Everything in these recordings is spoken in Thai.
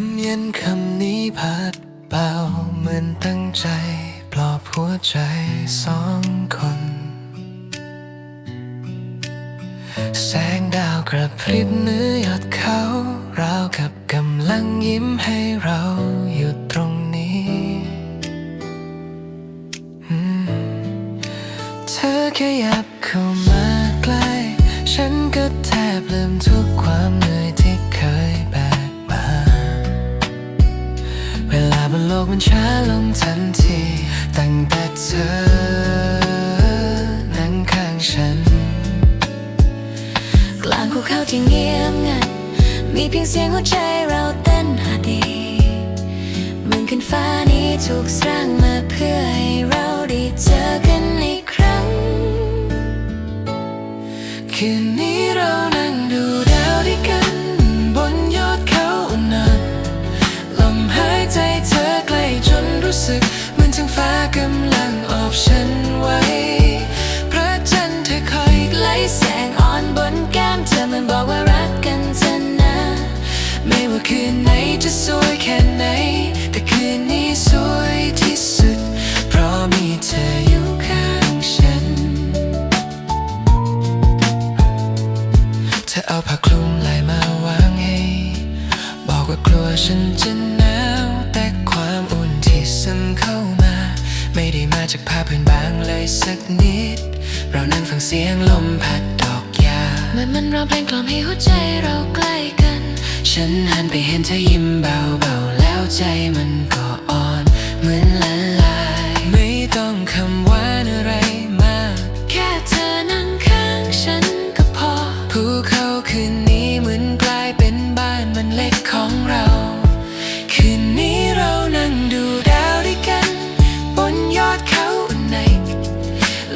มเย็นคำนี้พัดเบาเหมือนตั้งใจปลอบหัวใจสองคน แสงดาวกระพริบเนื้อยอดเขาราวกับกำลังยิ้มให้เราอยู่ตรงนี้ เธอแค่ยับเข้ามาใกล้ ฉันก็แทบลืมทุกความ มันช้าลงทันที ตั้งแต่เธอนั่งข้างฉัน กลางภูเขาที่เงียบงัน มีเพียงเสียงหัวใจเราเต้นหาดีเหมือนขึ้นฟ้านี้ถูกสร้างมาเพื่อให้เราได้เจอกันอีกครั้ง คืนนี้เรา ว่าคืนไหนจะสวยแค่ไหน แต่คืนนี้สวยที่สุด เพราะมีเธออยู่ข้างฉัน เธอเอาผ้าคลุมไหลมาวางให้ บอกว่ากลัวฉันจะหนาวแต่ความอุ่นที่ซึมเข้ามา ไม่ได้มาจากผ้าพื้นบางเลยสักนิด เรานั่งฟังเสียงลมพัดดอกยาเหมือนมันร้องเพลงกล่อมให้หัวใจเราใกล้ ฉันหันไปเห็นเธอยิ้มเบาๆ แล้วใจมันก็อ่อน เหมือนละลาย ไม่ต้องคำหวานอะไรมาก แค่เธอนั่งข้างฉันก็พอ ภูเขาคืนนี้เหมือนกลายเป็นบ้านมันเล็กของเรา คืนนี้เรานั่งดูดาวด้วยกัน บนยอดเขาอันไหน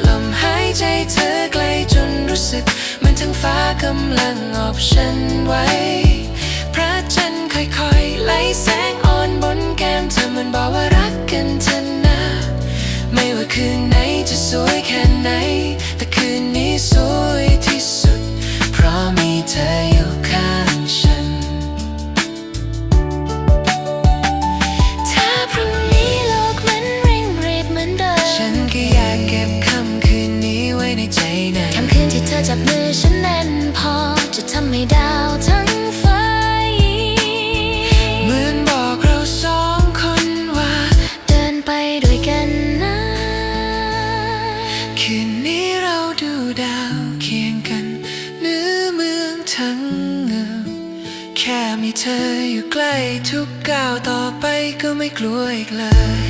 ลมหายใจเธอไกลจนรู้สึกเหมันทั้งฟ้ากำลังออบฉันไว้ เธออยู่ข้างฉัน ถ้าพรุ่งนี้โลกมันเร่งรีบเหมือนเดิม ฉันก็อยากเก็บค่ำคืนนี้ไว้ในใจนะค่ำคืนที่เธอจับมือฉันแน่นพอ จะทำให้ดาวทั้งฟ้ายิ้เหมือนบอกเราสองคนว่า เดินไปด้วยกันนะ คืนนี้เราดูดาว เธออยู่ใกล้ทุกก้าวต่อไปก็ไม่กลัวอีกเลย